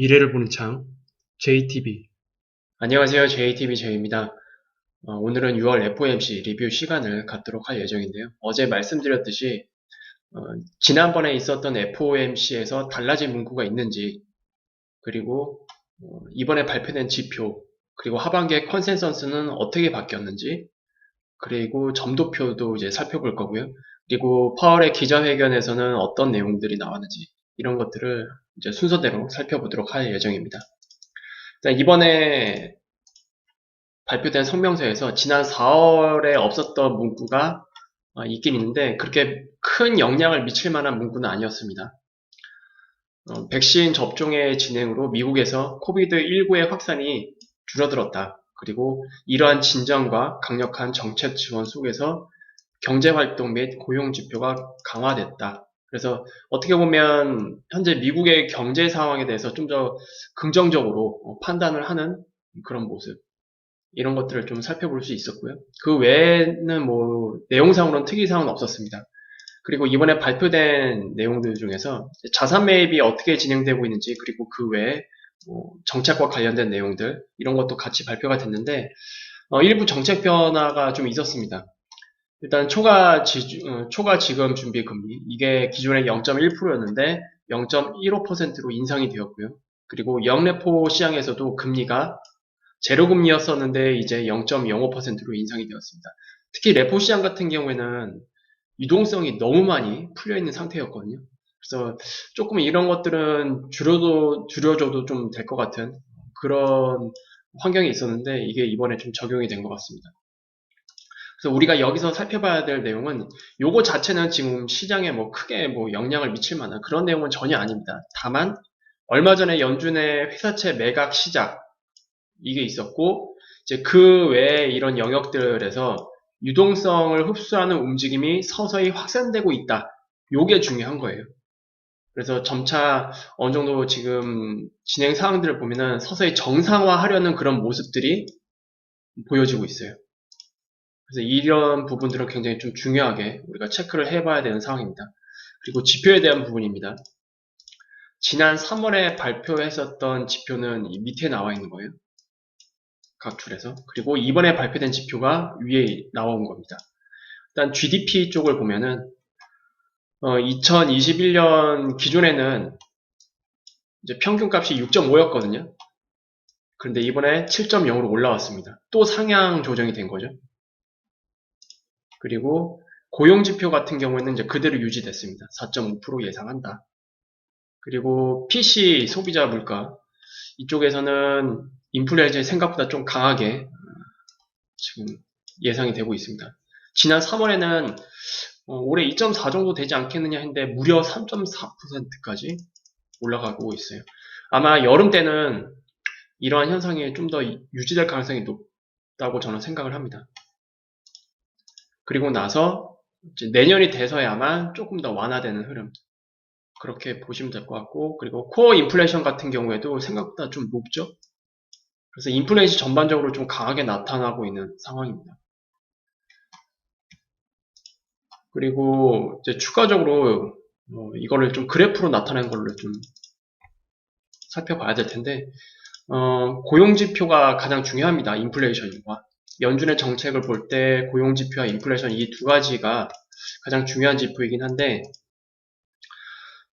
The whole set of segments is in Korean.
미래를 보는 창 JTB 안녕하세요. JTB 제이입니다. 어, 오늘은 6월 FOMC 리뷰 시간을 갖도록 할 예정인데요. 어제 말씀드렸듯이 어, 지난번에 있었던 FOMC에서 달라진 문구가 있는지 그리고 어, 이번에 발표된 지표 그리고 하반기의 컨센서스는 어떻게 바뀌었는지 그리고 점도표도 이제 살펴볼 거고요. 그리고 파월의 기자회견에서는 어떤 내용들이 나왔는지 이런 것들을 이제 순서대로 살펴보도록 할 예정입니다. 자, 이번에 발표된 성명서에서 지난 4월에 없었던 문구가 어, 있긴 있는데 그렇게 큰 영향을 미칠 만한 문구는 아니었습니다. 어, 백신 접종의 진행으로 미국에서 코비드19의 확산이 줄어들었다. 그리고 이러한 진정과 강력한 정책 지원 속에서 경제활동 및 고용 지표가 강화됐다. 그래서 어떻게 보면 현재 미국의 경제 상황에 대해서 좀 더 긍정적으로 어, 판단을 하는 그런 모습. 이런 것들을 좀 살펴볼 수 있었고요. 그 외에는 뭐 내용상으로는 특이사항은 없었습니다. 그리고 이번에 발표된 내용들 중에서 자산 매입이 어떻게 진행되고 있는지 그리고 그 외에 뭐 정책과 관련된 내용들 이런 것도 같이 발표가 됐는데 어, 일부 정책 변화가 좀 있었습니다. 일단 초과, 지, 어, 초과 지금 준비 금리 이게 기존에 0.1%였는데 0.15%로 인상이 되었고요. 그리고 영래포 시장에서도 금리가 제로 금리였었는데 이제 0.05%로 인상이 되었습니다. 특히 레포 시장 같은 경우에는 유동성이 너무 많이 풀려 있는 상태였거든요. 그래서 조금 이런 것들은 줄여도 줄여줘도 좀 될 것 같은 그런 환경이 있었는데 이게 이번에 좀 적용이 된 것 같습니다. 그래서 우리가 여기서 살펴봐야 될 내용은 요거 자체는 지금 시장에 뭐 크게 뭐 영향을 미칠 만한 그런 내용은 전혀 아닙니다. 다만 얼마 전에 연준의 회사채 매각 시작 이게 있었고 이제 그 외에 이런 영역들에서 유동성을 흡수하는 움직임이 서서히 확산되고 있다. 요게 중요한 거예요. 그래서 점차 어느 정도 지금 진행 상황들을 보면은 서서히 정상화하려는 그런 모습들이 보여지고 있어요. 그래서 이런 부분들은 굉장히 좀 중요하게 우리가 체크를 해봐야 되는 상황입니다. 그리고 지표에 대한 부분입니다. 지난 3월에 발표했었던 지표는 밑에 나와 있는 거예요. 각 줄에서. 그리고 이번에 발표된 지표가 위에 나온 겁니다. 일단 GDP 쪽을 보면은 어, 2021년 기존에는 이제 평균값이 6.5였거든요. 그런데 이번에 7.0으로 올라왔습니다. 또 상향 조정이 된 거죠. 그리고 고용 지표 같은 경우에는 이제 그대로 유지됐습니다. 4.5% 예상한다. 그리고 PC 소비자 물가 이쪽에서는 인플레이션이 생각보다 좀 강하게 지금 예상이 되고 있습니다. 지난 3월에는 어, 올해 2.4 정도 되지 않겠느냐 했는데 무려 3.4%까지 올라가고 있어요. 아마 여름 때는 이러한 현상이 좀 더 유지될 가능성이 높다고 저는 생각을 합니다. 그리고 나서 내년이 돼서야만 조금 더 완화되는 흐름 그렇게 보시면 될 것 같고 그리고 코어 인플레이션 같은 경우에도 생각보다 좀 높죠. 그래서 인플레이션 전반적으로 좀 강하게 나타나고 있는 상황입니다. 그리고 이제 추가적으로 뭐 이거를 좀 그래프로 나타낸 걸로 좀 살펴봐야 될 텐데 어, 고용지표가 가장 중요합니다. 인플레이션과 연준의 정책을 볼 때 고용 지표와 인플레이션 이 두 가지가 가장 중요한 지표이긴 한데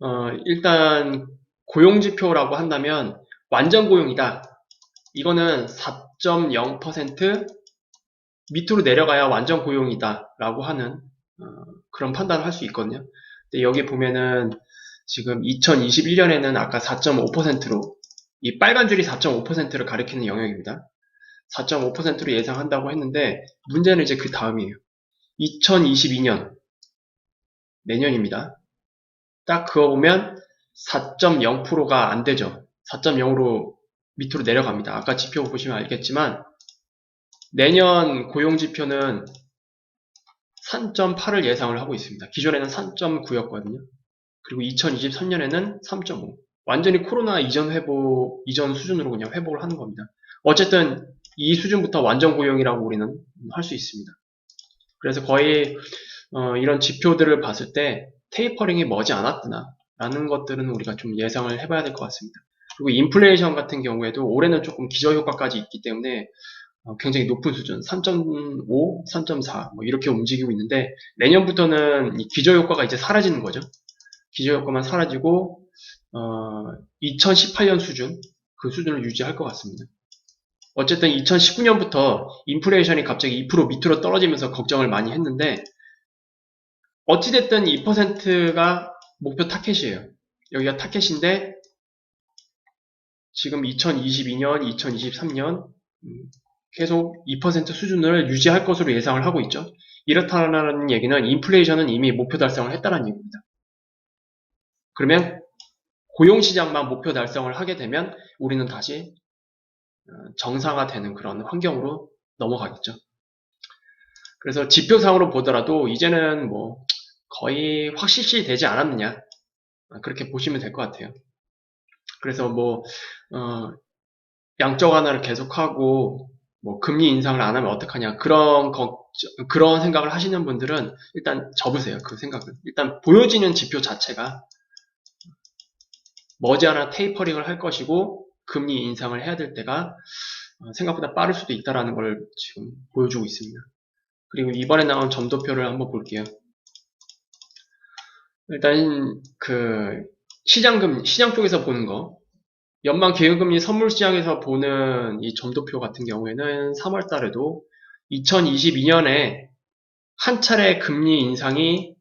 어, 일단 고용 지표라고 한다면 완전 고용이다. 이거는 4.0% 밑으로 내려가야 완전 고용이다 라고 하는 어, 그런 판단을 할 수 있거든요. 근데 여기 보면은 지금 2021년에는 아까 4.5%로 이 빨간 줄이 4.5%를 가리키는 영역입니다. 4.5%로 예상한다고 했는데 문제는 이제 그 다음이에요. 2022년 내년입니다. 딱 그거 보면 4.0%가 안 되죠. 4.0으로 밑으로 내려갑니다. 아까 지표 보시면 알겠지만 내년 고용 지표는 3.8을 예상을 하고 있습니다. 기존에는 3.9였거든요. 그리고 2023년에는 3.5. 완전히 코로나 이전 회복, 이전 수준으로 그냥 회복을 하는 겁니다. 어쨌든 이 수준부터 완전 고용이라고 우리는 할 수 있습니다. 그래서 거의 어, 이런 지표들을 봤을 때 테이퍼링이 머지 않았구나 라는 것들은 우리가 좀 예상을 해봐야 될 것 같습니다. 그리고 인플레이션 같은 경우에도 올해는 조금 기저효과까지 있기 때문에 어, 굉장히 높은 수준 3.5, 3.4 뭐 이렇게 움직이고 있는데 내년부터는 이 기저효과가 이제 사라지는 거죠. 기저효과만 사라지고 어, 2018년 수준 그 수준을 유지할 것 같습니다. 어쨌든 2019년부터 인플레이션이 갑자기 2% 밑으로 떨어지면서 걱정을 많이 했는데 어찌됐든 2%가 목표 타켓이에요. 여기가 타켓인데 지금 2022년, 2023년 계속 2% 수준을 유지할 것으로 예상을 하고 있죠. 이렇다는 얘기는 인플레이션은 이미 목표 달성을 했다는 얘기입니다. 그러면 고용시장만 목표 달성을 하게 되면 우리는 다시 어, 정상화되는 그런 환경으로 넘어가겠죠. 그래서 지표상으로 보더라도 이제는 뭐 거의 확실시 되지 않았느냐 어, 그렇게 보시면 될 것 같아요. 그래서 뭐 어, 양적 완화를 계속하고 뭐 금리 인상을 안 하면 어떡하냐 그런 걱정, 그런 생각을 하시는 분들은 일단 접으세요 그 생각을 일단 보여지는 지표 자체가 머지않아 테이퍼링을 할 것이고 금리 인상을 해야 될 때가 어, 생각보다 빠를 수도 있다라는 걸 지금 보여주고 있습니다. 그리고 이번에 나온 점도표를 한번 볼게요. 일단 그 시장금 시장 쪽에서 보는 거 연방 기금리 선물 시장에서 보는 이 점도표 같은 경우에는 3월 달에도 2022년에 한 차례 금리 인상이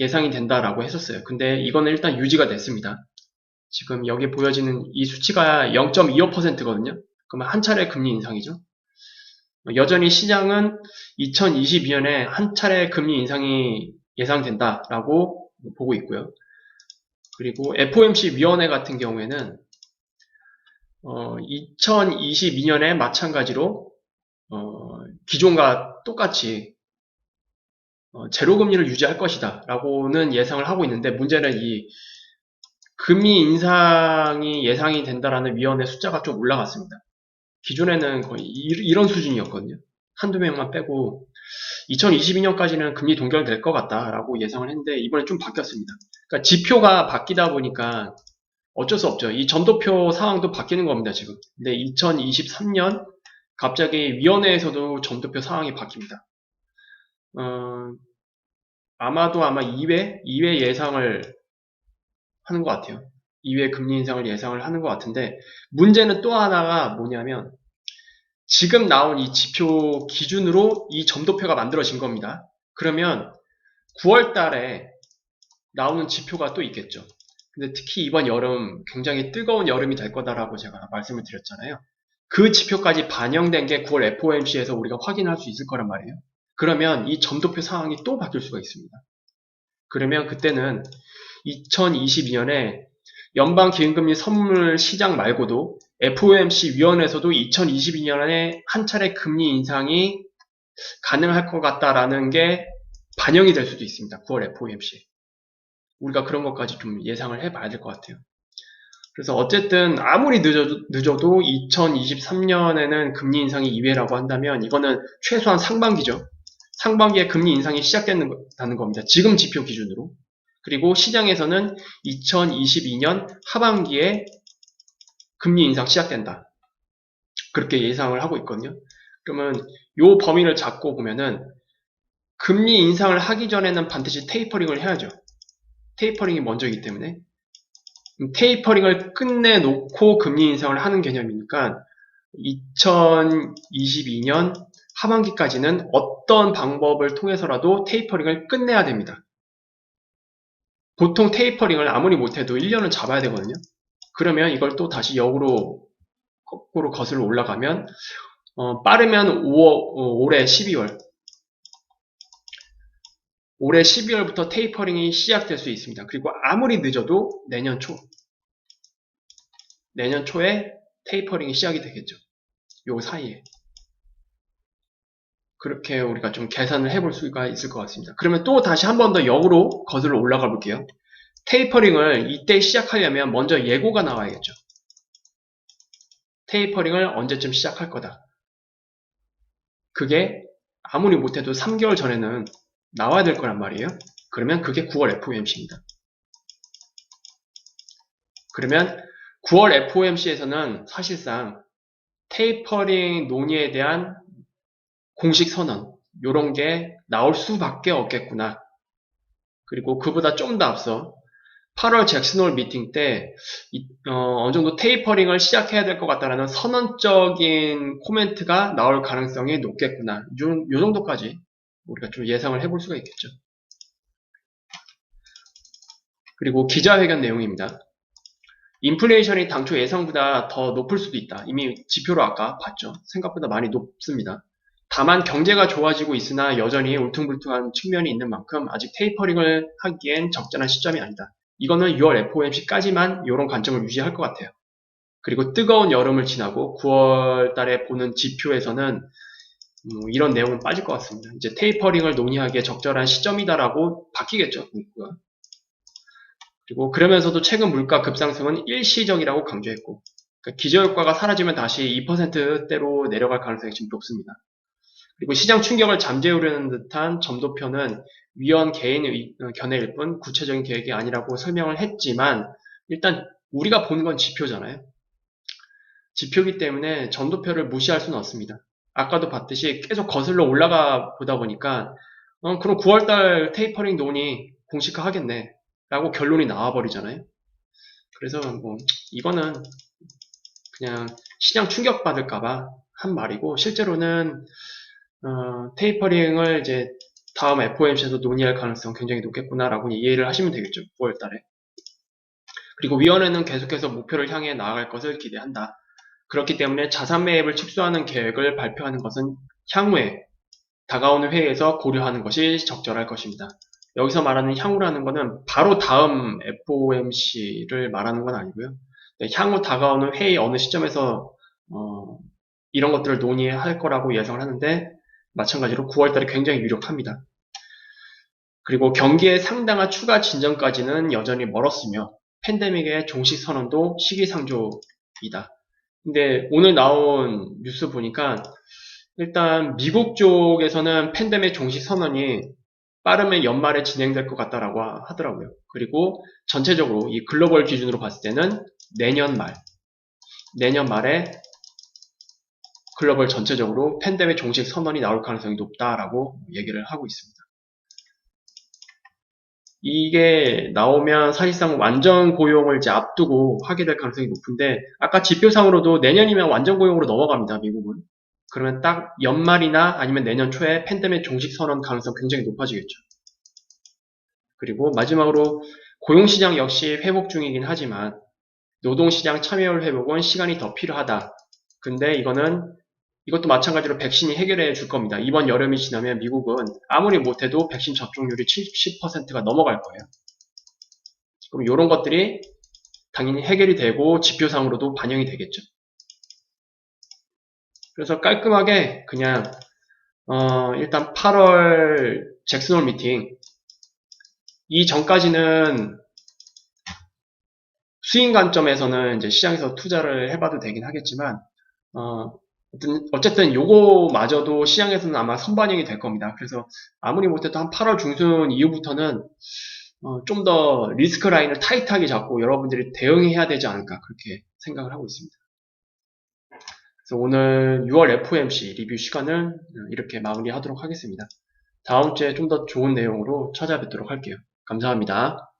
예상이 된다라고 했었어요. 근데 이거는 일단 유지가 됐습니다. 지금 여기 보여지는 이 수치가 0.25%거든요. 그러면 한 차례 금리 인상이죠. 여전히 시장은 2022년에 한 차례 금리 인상이 예상된다라고 보고 있고요. 그리고 FOMC 위원회 같은 경우에는 어, 2022년에 마찬가지로 어, 기존과 똑같이 어, 제로 금리를 유지할 것이다 라고는 예상을 하고 있는데 문제는 이 금리 인상이 예상이 된다라는 위원회 숫자가 좀 올라갔습니다. 기존에는 거의 이, 런 수준이었거든요. 한두 명만 빼고 2022년까지는 금리 동결될 것 같다라고 예상을 했는데 이번에 좀 바뀌었습니다. 그러니까 지표가 바뀌다 보니까 어쩔 수 없죠. 이 점도표 상황도 바뀌는 겁니다, 지금. 근데 2023년 갑자기 위원회에서도 점도표 상황이 바뀝니다. 어, 아마도 아마 2회, 2회 예상을 하는 것 같아요. 2회 금리 인상을 예상을 하는 것 같은데 문제는 또 하나가 뭐냐면 지금 나온 이 지표 기준으로 이 점도표가 만들어진 겁니다. 그러면 9월 달에 나오는 지표가 또 있겠죠. 근데 특히 이번 여름 굉장히 뜨거운 여름이 될 거다라고 제가 말씀을 드렸잖아요. 그 지표까지 반영된 게 9월 FOMC에서 우리가 확인할 수 있을 거란 말이에요. 그러면 이 점도표 상황이 또 바뀔 수가 있습니다. 그러면 그때는 2022년에 연방 기금금리 선물 시장 말고도 FOMC 위원회에서도 2022년에 한 차례 금리 인상이 가능할 것 같다라는 게 반영이 될 수도 있습니다. 9월 FOMC. 우리가 그런 것까지 좀 예상을 해봐야 될 것 같아요. 그래서 어쨌든 아무리 늦어도, 늦어도 2023년에는 금리 인상이 2회라고 한다면 이거는 최소한 상반기죠. 상반기에 금리 인상이 시작된다는 겁니다. 지금 지표 기준으로. 그리고 시장에서는 2022년 하반기에 금리 인상 시작된다. 그렇게 예상을 하고 있거든요. 그러면 이 범위를 잡고 보면은 금리 인상을 하기 전에는 반드시 테이퍼링을 해야죠. 테이퍼링이 먼저이기 때문에 테이퍼링을 끝내놓고 금리 인상을 하는 개념이니까 2022년 하반기까지는 어떤 방법을 통해서라도 테이퍼링을 끝내야 됩니다. 보통 테이퍼링을 아무리 못해도 1년을 잡아야 되거든요. 그러면 이걸 또 다시 역으로 거꾸로 거슬러 올라가면 어, 빠르면 5월, 어, 올해 12월 올해 12월부터 테이퍼링이 시작될 수 있습니다. 그리고 아무리 늦어도 내년 초 내년 초에 테이퍼링이 시작이 되겠죠. 요 사이에 그렇게 우리가 좀 계산을 해볼 수가 있을 것 같습니다. 그러면 또 다시 한 번 더 역으로 거슬러 올라가 볼게요. 테이퍼링을 이때 시작하려면 먼저 예고가 나와야겠죠. 테이퍼링을 언제쯤 시작할 거다. 그게 아무리 못해도 3개월 전에는 나와야 될 거란 말이에요. 그러면 그게 9월 FOMC입니다. 그러면 9월 FOMC에서는 사실상 테이퍼링 논의에 대한 공식 선언, 요런 게 나올 수밖에 없겠구나. 그리고 그보다 좀 더 앞서 8월 잭슨홀 미팅 때 이- 어, 느 정도 테이퍼링을 시작해야 될 것 같다라는 선언적인 코멘트가 나올 가능성이 높겠구나. 요, 요 정도까지 우리가 좀 예상을 해볼 수가 있겠죠. 그리고 기자회견 내용입니다. 인플레이션이 당초 예상보다 더 높을 수도 있다. 이미 지표로 아까 봤죠. 생각보다 많이 높습니다. 다만 경제가 좋아지고 있으나 여전히 울퉁불퉁한 측면이 있는 만큼 아직 테이퍼링을 하기엔 적절한 시점이 아니다. 이거는 6월 FOMC까지만 이런 관점을 유지할 것 같아요. 그리고 뜨거운 여름을 지나고 9월 달에 보는 지표에서는 음, 이런 내용은 빠질 것 같습니다. 이제 테이퍼링을 논의하기에 적절한 시점이다라고 바뀌겠죠. 문구가. 그리고 그러면서도 최근 물가 급상승은 일시적이라고 강조했고 그러니까 기저효과가 사라지면 다시 2%대로 내려갈 가능성이 지금 높습니다. 그리고 시장 충격을 잠재우려는 듯한 점도표는 위원 개인 의- 어, 견해일 뿐 구체적인 계획이 아니라고 설명을 했지만 일단 우리가 보는 건 지표잖아요. 지표기 때문에 점도표를 무시할 수는 없습니다. 아까도 봤듯이 계속 거슬러 올라가 보다 보니까 어, 그럼 9월달 테이퍼링 논의 공식화 하겠네 라고 결론이 나와버리잖아요. 그래서 뭐 이거는 그냥 시장 충격 받을까봐 한 말이고 실제로는 어, 테이퍼링을 이제 다음 FOMC에서 논의할 가능성 굉장히 높겠구나라고 이해를 하시면 되겠죠. 9월 달에. 그리고 위원회는 계속해서 목표를 향해 나아갈 것을 기대한다. 그렇기 때문에 자산 매입을 축소하는 계획을 발표하는 것은 향후에 다가오는 회의에서 고려하는 것이 적절할 것입니다. 여기서 말하는 향후라는 것은 바로 다음 FOMC를 말하는 건 아니고요. 네, 향후 다가오는 회의 어느 시점에서 어, 이런 것들을 논의할 거라고 예상을 하는데 마찬가지로 9월달에 굉장히 유력합니다. 그리고 경기의 상당한 추가 진전까지는 여전히 멀었으며 팬데믹의 종식 선언도 시기상조이다. 근데 오늘 나온 뉴스 보니까 일단 미국 쪽에서는 팬데믹 종식 선언이 빠르면 연말에 진행될 것 같다라고 하더라고요. 그리고 전체적으로 이 글로벌 기준으로 봤을 때는 내년 말, 내년 말에 글로벌 전체적으로 팬데믹 종식 선언이 나올 가능성이 높다라고 얘기를 하고 있습니다. 이게 나오면 사실상 완전 고용을 이제 앞두고 하게 될 가능성이 높은데 아까 지표상으로도 내년이면 완전 고용으로 넘어갑니다. 미국은. 그러면 딱 연말이나 아니면 내년 초에 팬데믹 종식 선언 가능성 굉장히 높아지겠죠. 그리고 마지막으로 고용시장 역시 회복 중이긴 하지만 노동시장 참여율 회복은 시간이 더 필요하다. 근데 이거는 이것도 마찬가지로 백신이 해결해 줄 겁니다. 이번 여름이 지나면 미국은 아무리 못해도 백신 접종률이 70%가 넘어갈 거예요. 그럼 이런 것들이 당연히 해결이 되고 지표상으로도 반영이 되겠죠. 그래서 깔끔하게 그냥 어, 일단 8월 잭슨홀 미팅 이 전까지는 수익 관점에서는 이제 시장에서 투자를 해봐도 되긴 하겠지만 어, 어쨌든 요거마저도 시장에서는 아마 선반영이 될 겁니다. 그래서 아무리 못해도 한 8월 중순 이후부터는 어, 좀 더 리스크 라인을 타이트하게 잡고 여러분들이 대응해야 되지 않을까 그렇게 생각을 하고 있습니다. 그래서 오늘 6월 FOMC 리뷰 시간을 이렇게 마무리하도록 하겠습니다. 다음 주에 좀 더 좋은 내용으로 찾아뵙도록 할게요. 감사합니다.